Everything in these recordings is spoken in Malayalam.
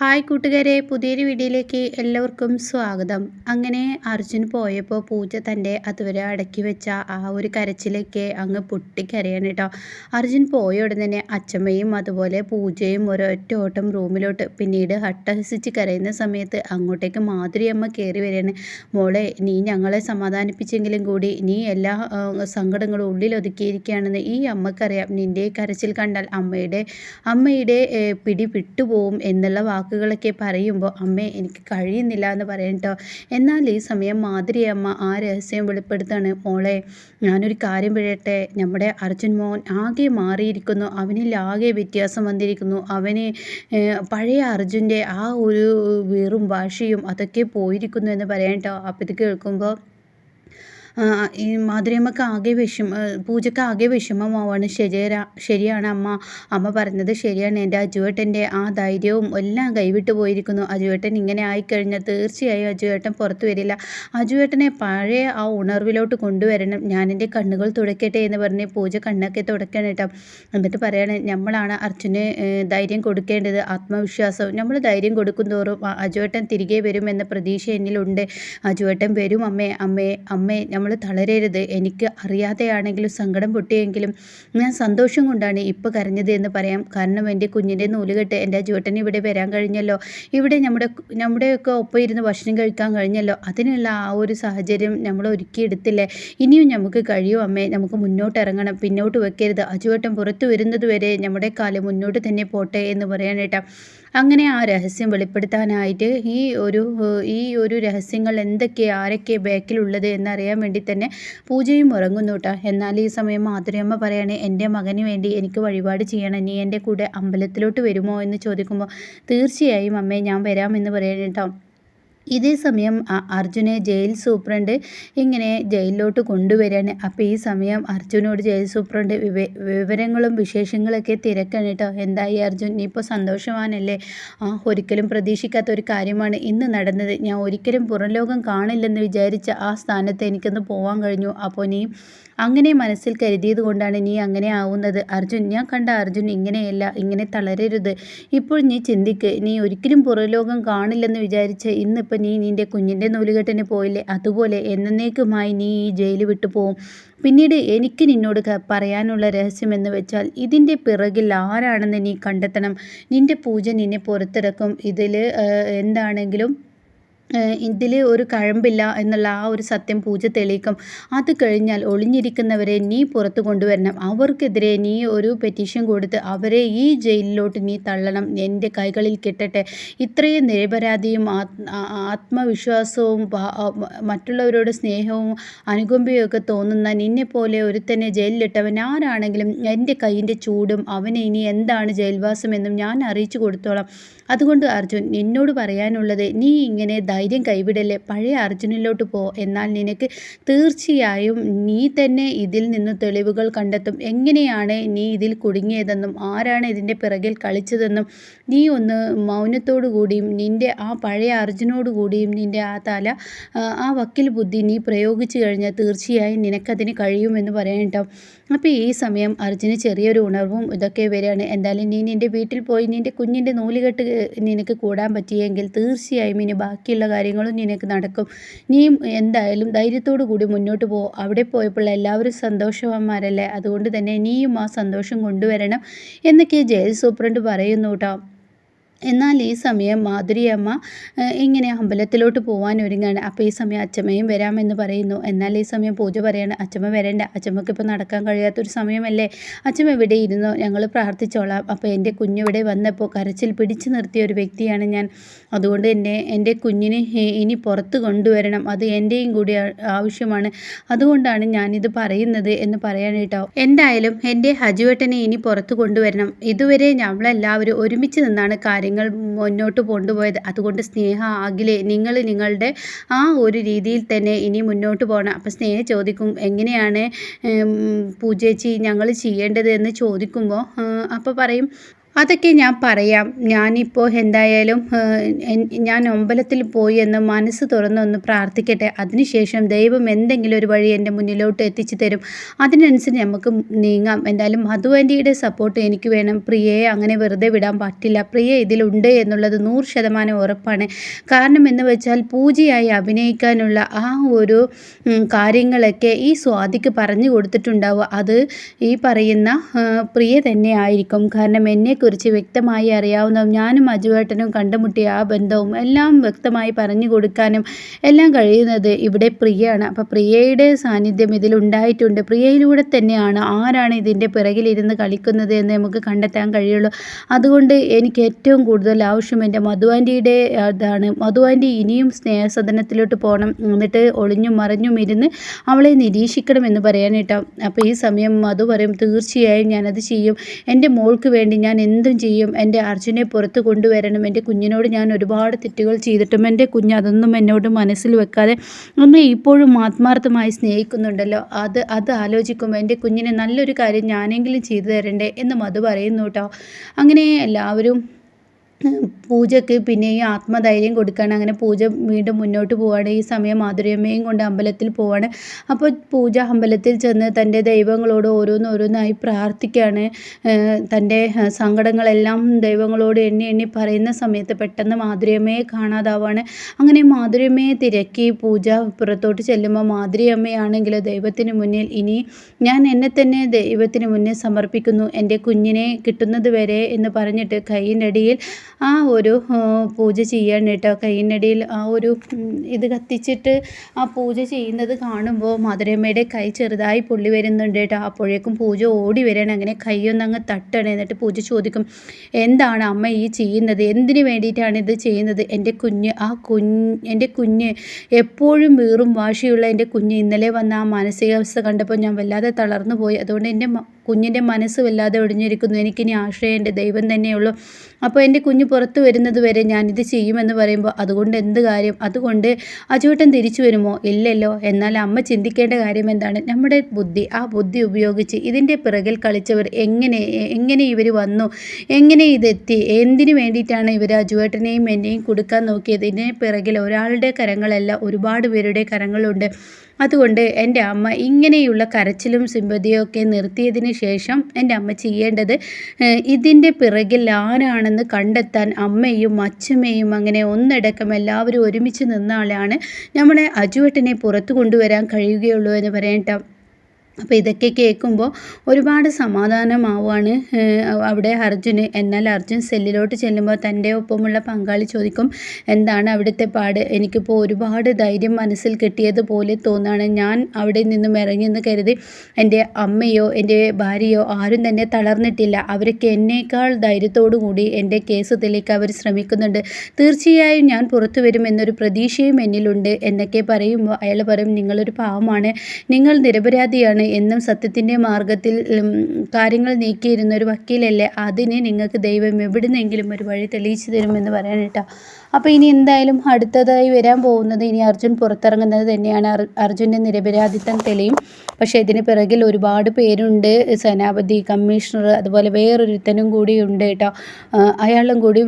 ഹായ് കൂട്ടുകാരെ പുതിയൊരു വീഡിയോയിലേക്ക് എല്ലാവർക്കും സ്വാഗതം. അങ്ങനെ അർജുൻ പോയപ്പോൾ പൂജ തന്റെ അതുവരെ അടക്കി വെച്ച ആ ഒരു കരച്ചിലേക്ക് അങ്ങ് പൊട്ടിക്കരയാണ് കേട്ടോ. അർജുൻ പോയ ഉടൻ തന്നെ അച്ചമ്മയും അതുപോലെ പൂജയും ഒരൊറ്റ ഓട്ടം റൂമിലോട്ട് പിന്നീട് ഹട്ടഹസിച്ച് കരയുന്ന സമയത്ത് അങ്ങോട്ടേക്ക് മാധുരി അമ്മ കയറി വരികയാണ്. മോളെ നീ ഞങ്ങളെ സമാധാനിപ്പിച്ചെങ്കിലും കൂടി നീ എല്ലാ സങ്കടങ്ങളും ഉള്ളിൽ ഒതുക്കിയിരിക്കുകയാണെന്ന് ഈ അമ്മക്കറിയാം. നിന്റെ കരച്ചിൽ കണ്ടാൽ അമ്മയുടെ അമ്മയുടെ പിടി വിട്ടുപോകും എന്നുള്ള വാക്ക് വാക്കുകളൊക്കെ പറയുമ്പോൾ അമ്മേ എനിക്ക് കഴിയുന്നില്ല എന്ന് പറയും എന്നാൽ ഈ സമയം മാതിരി അമ്മ ആ രഹസ്യം വെളിപ്പെടുത്താണ് മോളെ ഞാനൊരു കാര്യം പിഴയട്ടെ നമ്മുടെ അർജുൻ മോൻ ആകെ മാറിയിരിക്കുന്നു. അവനിൽ ആകെ വ്യത്യാസം വന്നിരിക്കുന്നു. അവന് പഴയ അർജുന്റെ ആ ഒരു വീറും വാശിയും അതൊക്കെ പോയിരിക്കുന്നു എന്ന് പറയാം കേട്ടോ അപ്പോൾ ഇത് കേൾക്കുമ്പോൾ ഈ മാധുര്യമ്മക്ക് ആകെ വിഷമ പൂജക്ക് ആകെ വിഷമമാവാണ്. ശരിയാ ശരിയാണ് അമ്മ. അമ്മ പറഞ്ഞത് ശരിയാണ്. എന്റെ അജുവേട്ടന്റെ ആ ധൈര്യവും എല്ലാം കൈവിട്ടു പോയിരിക്കുന്നു. അജുവേട്ടൻ ഇങ്ങനെ ആയിക്കഴിഞ്ഞാൽ തീർച്ചയായും അജുവേട്ടൻ പുറത്തു വരില്ല. അജുവേട്ടനെ പഴയ ആ ഉണർവിലോട്ട് കൊണ്ടുവരണം. ഞാൻ എന്റെ കണ്ണുകൾ തുടക്കട്ടെ എന്ന് പറഞ്ഞ് പൂജ കണ്ണൊക്കെ തുടക്കണം കേട്ടോ. എന്നിട്ട് പറയണേ നമ്മളാണ് അർജുന് ധൈര്യം കൊടുക്കേണ്ടത്. ആത്മവിശ്വാസം. നമ്മൾ ധൈര്യം കൊടുക്കും തോറും അജുവേട്ടൻ തിരികെ എന്ന പ്രതീക്ഷ എന്നിലുണ്ട്. അജുവേട്ടൻ വരും അമ്മേ അമ്മേ അമ്മേ. നമ്മൾ തളരരുത്. എനിക്ക് അറിയാതെയാണെങ്കിലും സങ്കടം പൊട്ടിയെങ്കിലും ഞാൻ സന്തോഷം കൊണ്ടാണ് ഇപ്പോൾ കരഞ്ഞത് എന്ന് പറയാം. കാരണം എന്റെ കുഞ്ഞിന്റെ നൂലുകെട്ട് എന്റെ ചുവട്ടൻ ഇവിടെ വരാൻ കഴിഞ്ഞല്ലോ. ഇവിടെ നമ്മുടെ നമ്മുടെയൊക്കെ ഒപ്പം ഇരുന്ന് ഭക്ഷണം കഴിക്കാൻ കഴിഞ്ഞല്ലോ. അതിനുള്ള ആ ഒരു സാഹചര്യം നമ്മൾ ഒരുക്കിയെടുത്തില്ലേ ഇനിയും നമുക്ക് കഴിയും അമ്മേ. നമുക്ക് മുന്നോട്ട് ഇറങ്ങണം. പിന്നോട്ട് വെക്കരുത്. അജുവട്ടം പുറത്തു വരുന്നത് വരെ നമ്മുടെ കാലം മുന്നോട്ട് തന്നെ പോട്ടെ എന്ന് പറയാനേട്ടാ അങ്ങനെ ആ രഹസ്യം വെളിപ്പെടുത്താനായിട്ട് ഈ ഒരു ഈ ഒരു രഹസ്യങ്ങൾ എന്തൊക്കെ ആരൊക്കെ ബാക്കിലുള്ളത് എന്നറിയാൻ വേണ്ടി തന്നെ പൂജയും ഉറങ്ങുന്നു കേട്ടോ എന്നാൽ ഈ സമയം മാധുരിയമ്മ പറയണേ എന്റെ മകന് വേണ്ടി എനിക്ക് വഴിപാട് ചെയ്യണം. നീ എന്റെ കൂടെ അമ്പലത്തിലോട്ട് വരുമോ? എന്ന് ചോദിക്കുമ്പോൾ തീർച്ചയായും അമ്മേ ഞാൻ വരാമെന്ന് പറയണം ഇതേ സമയം അർജുനെ ജയിൽ സൂപ്രണ്ട് ഇങ്ങനെ ജയിലിലോട്ട് കൊണ്ടുവരികയാണ് അപ്പോൾ ഈ സമയം അർജുനോട് ജയിൽ സൂപ്രണ്ട് വിവരങ്ങളും വിശേഷങ്ങളൊക്കെ തിരക്കാണ് കേട്ടോ എന്തായി അർജുൻ? നീ ഇപ്പോൾ സന്തോഷവാനല്ലേ? ആ ഒരിക്കലും പ്രതീക്ഷിക്കാത്ത ഒരു കാര്യമാണ് ഇന്ന് നടന്നത്. ഞാൻ ഒരിക്കലും പുറം ലോകം കാണില്ലെന്ന് വിചാരിച്ച ആ സ്ഥാനത്ത് എനിക്കൊന്ന് പോകാൻ കഴിഞ്ഞു. അപ്പോൾ നീ അങ്ങനെ മനസ്സിൽ കരുതിയത് കൊണ്ടാണ് നീ അങ്ങനെ ആവുന്നത്. അർജുൻ ഞാൻ കണ്ട അർജുൻ ഇങ്ങനെയല്ല ഇങ്ങനെ തളരരുത്. ഇപ്പോൾ നീ ചിന്തിക്ക് നീ ഒരിക്കലും പുറലോകം കാണില്ലെന്ന് വിചാരിച്ച് ഇന്നിപ്പോൾ നീ നിന്റെ കുഞ്ഞിന്റെ നൂലുകെട്ടിന് പോയില്ലേ? അതുപോലെ എന്നേക്കുമായി നീ ഈ ജയിൽ വിട്ടു പോവും. പിന്നീട് എനിക്ക് നിന്നോട് പറയാനുള്ള രഹസ്യം എന്ന് വെച്ചാൽ ഇതിന്റെ പിറകിൽ ആരാണെന്ന് നീ കണ്ടെത്തണം. നിന്റെ പൂജ നിന്നെ പുറത്തിറക്കും. ഇതിൽ എന്താണെങ്കിലും ഇതിൽ ഒരു കഴമ്പില്ല എന്നുള്ള ആ ഒരു സത്യം പൂജ തെളിയിക്കും. അത് കഴിഞ്ഞാൽ ഒളിഞ്ഞിരിക്കുന്നവരെ നീ പുറത്തു കൊണ്ടുവരണം. അവർക്കെതിരെ നീ ഒരു പെറ്റീഷൻ കൊടുത്ത് അവരെ ഈ ജയിലിലോട്ട് നീ തള്ളണം. എന്റെ കൈകളിൽ കിട്ടട്ടെ. ഇത്രയും നിരപരാധിയും ആത്മവിശ്വാസവും മറ്റുള്ളവരോട് സ്നേഹവും അനുകമ്പയും ഒക്കെ തോന്നുന്ന നിന്നെപ്പോലെ ഒരുത്തനെ ജയിലിലിട്ടവൻ ആരാണെങ്കിലും എന്റെ കൈയിന്റെ ചൂടും അവനെ ഇനി എന്താണ് ജയിൽവാസം എന്നും ഞാൻ അറിയിച്ചു കൊടുത്തോളാം. അതുകൊണ്ട് അർജുൻ നിന്നോട് പറയാനുള്ളത് നീ ഇങ്ങനെ ധൈര്യം കൈവിടല്ലേ പഴയ അർജുനിലോട്ട് പോ. എന്നാൽ നിനക്ക് തീർച്ചയായും നീ തന്നെ ഇതിൽ നിന്ന് തെളിവുകൾ കണ്ടെത്തും. എങ്ങനെയാണ് നീ ഇതിൽ കുടുങ്ങിയതെന്നും ആരാണ് ഇതിന്റെ പിറകിൽ കളിച്ചതെന്നും നീ ഒന്ന് മൗനത്തോടു കൂടിയും നിന്റെ ആ പഴയ അർജുനോട് കൂടിയും നിന്റെ ആ തല ആ വക്കിൽ ബുദ്ധി നീ പ്രയോഗിച്ചു കഴിഞ്ഞാൽ തീർച്ചയായും നിനക്കതിന് കഴിയുമെന്ന് പറയാം കേട്ടോ അപ്പോൾ ഈ സമയം അർജുന് ചെറിയൊരു ഉണർവും ഇതൊക്കെ വരികയാണ്. എന്തായാലും നീ നിന്റെ വീട്ടിൽ പോയി നിന്റെ കുഞ്ഞിന്റെ നൂലുകെട്ട് നിനക്ക് കൂടാൻ പറ്റിയെങ്കിൽ തീർച്ചയായും ഇനി ബാക്കിയുള്ള കാര്യങ്ങളും നിനക്ക് നടക്കും. നീ എന്തായാലും ധൈര്യത്തോടു കൂടി മുന്നോട്ട് പോ. അവിടെ പോയപ്പോൾ എല്ലാവരും സന്തോഷവാന്മാരല്ലേ? അതുകൊണ്ട് തന്നെ നീയും ആ സന്തോഷം കൊണ്ടുവരണം എന്നൊക്കെ ജയിൽ സൂപ്രണ്ട് പറയുന്നു കേട്ടോ. എന്നാൽ ഈ സമയം മാധുരിയമ്മ ഇങ്ങനെ അമ്പലത്തിലോട്ട് പോകാൻ ഒരുങ്ങാണ്. അപ്പോൾ ഈ സമയം അച്ചമ്മയും വരാമെന്ന് പറയുന്നു. എന്നാൽ ഈ സമയം പൂജ പറയാണ്. അച്ചമ്മ വരേണ്ട. അച്ചമ്മക്ക് ഇപ്പോൾ നടക്കാൻ കഴിയാത്തൊരു സമയമല്ലേ? അച്ചമ്മ ഇവിടെ ഇരുന്നോ. ഞങ്ങൾ പ്രാർത്ഥിച്ചോളാം. അപ്പോൾ എന്റെ കുഞ്ഞിവിടെ വന്നപ്പോൾ കരച്ചിൽ പിടിച്ചു നിർത്തിയ ഒരു വ്യക്തിയാണ് ഞാൻ. അതുകൊണ്ട് തന്നെ എന്റെ കുഞ്ഞിനെ ഇനി പുറത്ത് കൊണ്ടുവരണം. അത് എന്റെയും കൂടി ആവശ്യമാണ്. അതുകൊണ്ടാണ് ഞാനിത് പറയുന്നത് എന്ന് പറയാൻ കേട്ടോ. എന്തായാലും എന്റെ ഹജുവേട്ടനെ ഇനി പുറത്ത് കൊണ്ടുവരണം. ഇതുവരെ നമ്മളെല്ലാവരും ഒരുമിച്ച് നിന്നാണ് കാര്യം കാര്യങ്ങൾ മുന്നോട്ട് കൊണ്ടുപോയത്. അതുകൊണ്ട് സ്നേഹ ആകിലേ നിങ്ങൾ നിങ്ങളുടെ ആ ഒരു രീതിയിൽ തന്നെ ഇനി മുന്നോട്ട് പോകണം അപ്പം സ്നേഹ ചോദിക്കും എങ്ങനെയാണ് പൂജേച്ചി ഞങ്ങൾ ചെയ്യേണ്ടത്? എന്ന് ചോദിക്കുമ്പോൾ അപ്പോൾ പറയും അതൊക്കെ ഞാൻ പറയാം. ഞാനിപ്പോൾ എന്തായാലും ഞാൻ അമ്പലത്തിൽ പോയി എന്ന് മനസ്സ് തുറന്നൊന്ന് പ്രാർത്ഥിക്കട്ടെ. അതിനുശേഷം ദൈവം എന്തെങ്കിലും ഒരു വഴി എന്റെ മുന്നിലോട്ട് എത്തിച്ചു തരും. അതിനനുസരിച്ച് നമുക്ക് നീങ്ങാം. എന്തായാലും മധുവന്റിയുടെ സപ്പോർട്ട് എനിക്ക് വേണം. പ്രിയയെ അങ്ങനെ വെറുതെ വിടാൻ പറ്റില്ല. പ്രിയ ഇതിലുണ്ട് എന്നുള്ളത് നൂറ് ശതമാനം ഉറപ്പാണ്. കാരണം എന്ന് വെച്ചാൽ പൂജയായി അഭിനയിക്കാനുള്ള ആ ഒരു കാര്യങ്ങളൊക്കെ ഈ സ്വാതിക്ക് പറഞ്ഞു കൊടുത്തിട്ടുണ്ടാവുക. അത് ഈ പറയുന്ന പ്രിയ തന്നെ ആയിരിക്കും. കാരണം എന്നെ കുറിച്ച് വ്യക്തമായി അറിയാവുന്നതും ഞാനും അജുവേട്ടനും കണ്ടുമുട്ടിയ ആ ബന്ധവും എല്ലാം വ്യക്തമായി പറഞ്ഞു കൊടുക്കാനും എല്ലാം കഴിയുന്നത് ഇവിടെ പ്രിയയാണ്. അപ്പോൾ പ്രിയയുടെ സാന്നിധ്യം ഇതിലുണ്ടായിട്ടുണ്ട് പ്രിയയിലൂടെ തന്നെയാണ് ആരാണ് ഇതിന്റെ പിറകിലിരുന്ന് കളിക്കുന്നത് എന്ന് നമുക്ക് കണ്ടെത്താൻ കഴിയുള്ളൂ. അതുകൊണ്ട് എനിക്ക് ഏറ്റവും കൂടുതൽ ആവശ്യം എന്റെ മധുവാന്റിയുടെ ഇതാണ് മധുവാന്റി ഇനിയും സ്നേഹസദനത്തിലോട്ട് പോകണം എന്നിട്ട് ഒളിഞ്ഞും മറിഞ്ഞും ഇരുന്ന് അവളെ നിരീക്ഷിക്കണം എന്ന് പറയാനായിട്ടാണ് അപ്പോൾ ഈ സമയം മധു പറയും തീർച്ചയായും ഞാനത് ചെയ്യും. എന്റെ മോൾക്ക് വേണ്ടി ഞാൻ എന്തും ചെയ്യും. എന്റെ അർജുനെ പുറത്ത് കൊണ്ടുവരണം. എന്റെ കുഞ്ഞിനോട് ഞാൻ ഒരുപാട് തെറ്റുകൾ ചെയ്തിട്ടും എന്റെ കുഞ്ഞ് അതൊന്നും എന്നോട് മനസ്സിൽ വെക്കാതെ എന്നെ ഇപ്പോഴും ആത്മാർത്ഥമായി സ്നേഹിക്കുന്നുണ്ടല്ലോ. അത് അത് ആലോചിക്കുമ്പോൾ എന്റെ കുഞ്ഞിന് നല്ലൊരു കാര്യം ഞാനെങ്കിലും ചെയ്തു തരണ്ടേ എന്ന് മധു പറയുന്നു കേട്ടോ. അങ്ങനെ എല്ലാവരും പൂജയ്ക്ക് പിന്നെയും ആത്മധൈര്യം കൊടുക്കുകയാണ് അങ്ങനെ പൂജ വീണ്ടും മുന്നോട്ട് പോവുകയാണ് ഈ സമയം മാധുര്യമ്മയും കൊണ്ട് അമ്പലത്തിൽ പോവാണ്. അപ്പോൾ പൂജ അമ്പലത്തിൽ ചെന്ന് തന്റെ ദൈവങ്ങളോട് ഓരോന്നോരോന്നായി പ്രാർത്ഥിക്കുകയാണ് തന്റെ സങ്കടങ്ങളെല്ലാം ദൈവങ്ങളോട് എണ്ണി എണ്ണി പറയുന്ന സമയത്ത് പെട്ടെന്ന് മാധുര്യമ്മയെ കാണാതാവാണ്. അങ്ങനെ മാധുര്യമ്മയെ തിരക്കി പൂജ പുറത്തോട്ട് ചെല്ലുമ്പോൾ മാധുര്യമ്മയാണെങ്കിൽ ദൈവത്തിന് മുന്നിൽ ഇനി ഞാൻ എന്നെ തന്നെ ദൈവത്തിന് മുന്നിൽ സമർപ്പിക്കുന്നു. എന്റെ കുഞ്ഞിനെ കിട്ടുന്നത് വരെ എന്ന് പറഞ്ഞിട്ട് കൈയിന്റെ അടിയിൽ ആ ഒരു പൂജ ചെയ്യാനായിട്ട് കൈയിനിടയിൽ ആ ഒരു ഇത് കത്തിച്ചിട്ട് ആ പൂജ ചെയ്യുന്നത് കാണുമ്പോൾ മധുരമ്മയുടെ കൈ ചെറുതായി പൊള്ളി വരുന്നുണ്ട് കേട്ടോ. അപ്പോഴേക്കും പൂജ ഓടി വരികയാണ് അങ്ങനെ കൈയൊന്നങ്ങ് തട്ടണം. എന്നിട്ട് പൂജ ചോദിക്കും എന്താണ് അമ്മ ഈ ചെയ്യുന്നത്? എന്തിനു വേണ്ടിയിട്ടാണ് ഇത് ചെയ്യുന്നത്? എന്റെ കുഞ്ഞ് ആ കുഞ്ഞ് എന്റെ കുഞ്ഞ് എപ്പോഴും വീറും വാശിയുള്ള എന്റെ കുഞ്ഞ് ഇന്നലെ വന്ന ആ മാനസികാവസ്ഥ കണ്ടപ്പോൾ ഞാൻ വല്ലാതെ തളർന്നു പോയി അതുകൊണ്ട് എന്റെ കുഞ്ഞിന്റെ മനസ്സ് വല്ലാതെ ഒടിഞ്ഞിരിക്കുന്നു. എനിക്കിനി ആശ്രയം എന്റെ ദൈവം തന്നെയുള്ളൂ. അപ്പോൾ എന്റെ കുഞ്ഞ് പുറത്ത് വരുന്നത് വരെ ഞാനിത് ചെയ്യുമെന്ന് പറയുമ്പോൾ അതുകൊണ്ട് എന്ത് കാര്യം? അതുകൊണ്ട് അജുവേട്ടൻ തിരിച്ചു വരുമോ? ഇല്ലല്ലോ. എന്നാൽ അമ്മ ചിന്തിക്കേണ്ട കാര്യം എന്താണ്? നമ്മുടെ ബുദ്ധി ആ ബുദ്ധി ഉപയോഗിച്ച് ഇതിന്റെ പിറകിൽ കളിച്ചവർ എങ്ങനെ എങ്ങനെ ഇവർ വന്നു? എങ്ങനെ ഇതെത്തി? എന്തിനു വേണ്ടിയിട്ടാണ് ഇവർ അജുവേട്ടനെയും എന്നെയും കൊടുക്കാൻ നോക്കിയത്? ഇതിന് പിറകിൽ ഒരാളുടെ കരങ്ങളല്ല ഒരുപാട് പേരുടെ കരങ്ങളുണ്ട്. അതുകൊണ്ട് എന്റെ അമ്മ ഇങ്ങനെയുള്ള കരച്ചിലും സിമ്പതിയും ഒക്കെ നിർത്തിയതിന് ശേഷം എന്റെ അമ്മ ചെയ്യേണ്ടത് ഇതിന്റെ പിറകിൽ ആരാണെന്ന് കണ്ടെത്താൻ അമ്മയും അച്ഛമ്മയും അങ്ങനെ ഒന്നടക്കം എല്ലാവരും ഒരുമിച്ച് നിന്ന ആളാണ്. നമ്മളെ അജുവട്ടനെ പുറത്തു കൊണ്ടുവരാൻ കഴിയുകയുള്ളൂ എന്ന് പറയട്ടോ അപ്പോൾ ഇതൊക്കെ കേൾക്കുമ്പോൾ ഒരുപാട് സമാധാനമാവുകയാണ്. അവിടെ അർജുന് എന്നാൽ അർജുൻ സെല്ലിലോട്ട് ചെല്ലുമ്പോൾ തന്റെ ഒപ്പമുള്ള പങ്കാളി ചോദിക്കും എന്താണ് അവിടുത്തെ പാട്? എനിക്കിപ്പോൾ ഒരുപാട് ധൈര്യം മനസ്സിൽ കിട്ടിയതുപോലെ തോന്നുകയാണ് ഞാൻ അവിടെ നിന്നും ഇറങ്ങിയെന്ന് കരുതി എന്റെ അമ്മയോ എന്റെ ഭാര്യയോ ആരും തന്നെ തളർന്നിട്ടില്ല. അവരൊക്കെ എന്നേക്കാൾ ധൈര്യത്തോടു കൂടി എന്റെ കേസ് തെളിയിക്കാൻ അവർ ശ്രമിക്കുന്നുണ്ട്. തീർച്ചയായും ഞാൻ പുറത്തു വരുമെന്നൊരു പ്രതീക്ഷയും എന്നിലുണ്ട് എന്നൊക്കെ പറയുമ്പോൾ അയാൾ പറയും നിങ്ങളൊരു പാവമാണ്. നിങ്ങൾ നിരപരാധിയാണ്. എന്നും സത്യത്തിന്റെ മാർഗത്തിൽ കാര്യങ്ങൾ നീക്കിയിരുന്ന ഒരു വക്കീലല്ലേ? അതിന് നിങ്ങൾക്ക് ദൈവം എവിടുന്നെങ്കിലും ഒരു വഴി തെളിയിച്ചു തരുമെന്ന് പറയാനിട്ടാ അപ്പോൾ ഇനി എന്തായാലും അടുത്തതായി വരാൻ പോകുന്നത് ഇനി അർജുൻ പുറത്തിറങ്ങുന്നത് തന്നെയാണ്. അർജുന്റെ നിരപരാധിത്വം തെളിയും. പക്ഷേ ഇതിന് പിറകിൽ ഒരുപാട് പേരുണ്ട്. സേനാപതി കമ്മീഷണർ അതുപോലെ വേറൊരുത്തനും കൂടി ഉണ്ട് കേട്ടോ. അയാളും കൂടി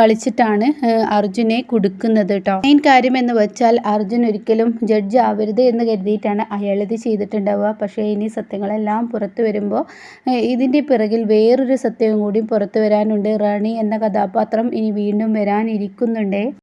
കളിച്ചിട്ടാണ് അർജുനെ കൊടുക്കുന്നത് കേട്ടോ. മെയിൻ കാര്യം എന്ന് വെച്ചാൽ അർജുൻ ഒരിക്കലും ജഡ്ജ് ആവരുത് എന്ന് കരുതിയിട്ടാണ് അയാളിത് ചെയ്തിട്ടുണ്ടാവുക പക്ഷേ ഇനി സത്യങ്ങളെല്ലാം പുറത്തു വരുമ്പോൾ ഇതിന്റെ പിറകിൽ വേറൊരു സത്യവും കൂടി പുറത്തു വരാനുണ്ട്. റാണി എന്ന കഥാപാത്രം ഇനി വീണ്ടും വരാൻ ഇരിക്കുന്നുണ്ട്